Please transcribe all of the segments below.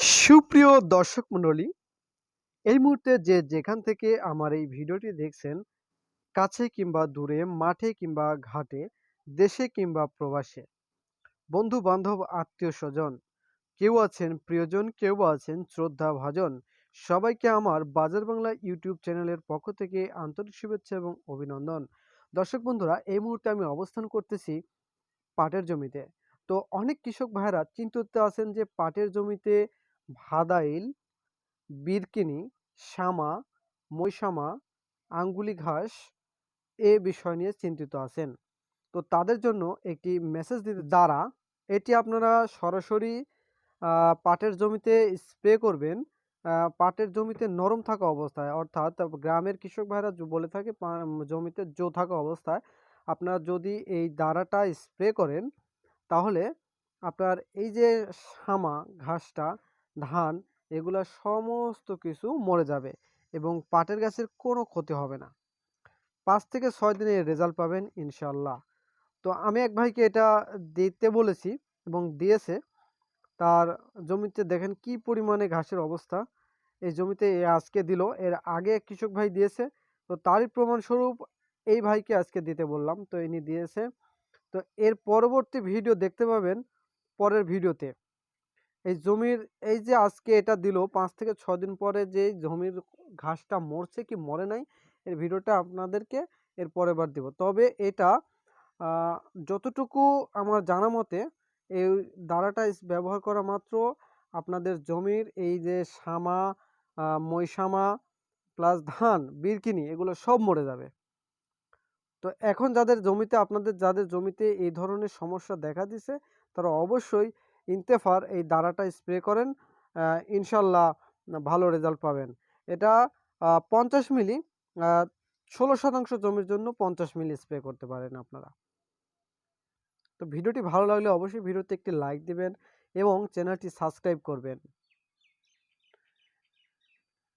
সুপ্রিয় দর্শক মণ্ডলী, এই মুহূর্তে যে যেখান থেকে আমার এই ভিডিওটি দেখছেন, কাছে কিংবা দূরে, মাঠে কিংবা ঘাটে, দেশে কিংবা প্রবাসে, বন্ধু-বান্ধব, আত্মীয় স্বজন কেউ আছেন প্রিয়জন, কেউ আছেন শ্রদ্ধাভাজন, সবাইকে আমার বাজার বাংলা ইউটিউব চ্যানেলের পক্ষ থেকে আন্তরিক শুভেচ্ছা এবং অভিনন্দন। দর্শক বন্ধুরা, এই মুহূর্তে আমি অবস্থান করতেছি পাটের জমিতে। তো অনেক কৃষক ভাইয়েরা চিন্তিত আছেন যে পাটের জমিতে ভাদাইল, বিরকিনি, শামা, মৈশামা, আঙ্গুলি ঘাস এ বিষয় নিয়ে চিন্তিত আছেন। তো তাদের জন্য একটি মেসেজ দিতে দ্বারা এটি আপনারা সরাসরি পাটের জমিতে স্প্রে করবেন। পাটের জমিতে নরম থাকা অবস্থায় অর্থাৎ গ্রামের কৃষক ভাইরা বলে থাকে জমিতে জো থাকা অবস্থায় আপনারা যদি এই দ্বারাটা স্প্রে করেন, তাহলে আপনার এই যে শামা, ঘাসটা, ধান, এগুলা সমস্ত কিছু মরে যাবে এবং পাটের গাছের কোনো ক্ষতি হবে না। পাঁচ থেকে ছয় দিনে রেজাল্ট পাবেন ইনশাল্লাহ তো আমি এক ভাইকে এটা দিতে বলেছি এবং দিয়েছে। তার জমিতে দেখেন কি পরিমাণে ঘাসের অবস্থা। এই জমিতে আজকে দিল। এর আগে কৃষক ভাই দিয়েছে। তো তারই প্রমাণস্বরূপ এই ভাইকে আজকে দিতে বললাম। তো ইনি দিয়েছে। তো এর পরবর্তী ভিডিও দেখতে পাবেন পরের ভিডিওতে। এই জমির এই যে আজকে এটা দিল পাঁচ থেকে ৬ দিন পরে যে জমির ঘাসটা মরছে কি মরে নাই এর ভিডিওটা আপনাদেরকে এর পরের বার দিব। তবে এটা যতটুকু আমার জানা মতে এই দাঁড়াটা ব্যবহার করা মাত্র আপনাদের জমির এই যে আ মৈশামা প্লাস ধান, বিরকিনি এগুলো সব মরে যাবে। তো এখন যাদের জমিতে আপনাদের যাদের জমিতে এই ধরনের সমস্যা দেখা দিছে তারা অবশ্যই ইন্তেফার এই দ্বারাটা স্প্রে করেন। ইনশাল্লাহ ভালো রেজাল্ট পাবেন। এটা পঞ্চাশ মিলি ষোলো শতাংশ জমির জন্য ৫০ মিলি স্প্রে করতে পারেন আপনারা। তো ভিডিওটি ভালো লাগলে অবশ্যই ভিডিওতে একটি লাইক দিবেন এবং চ্যানেলটি সাবস্ক্রাইব করবেন।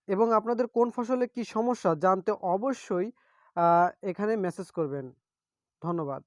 এবং আপনাদের কোন ফসলে কি সমস্যা জানতে অবশ্যই এখানে মেসেজ করবেন। ধন্যবাদ।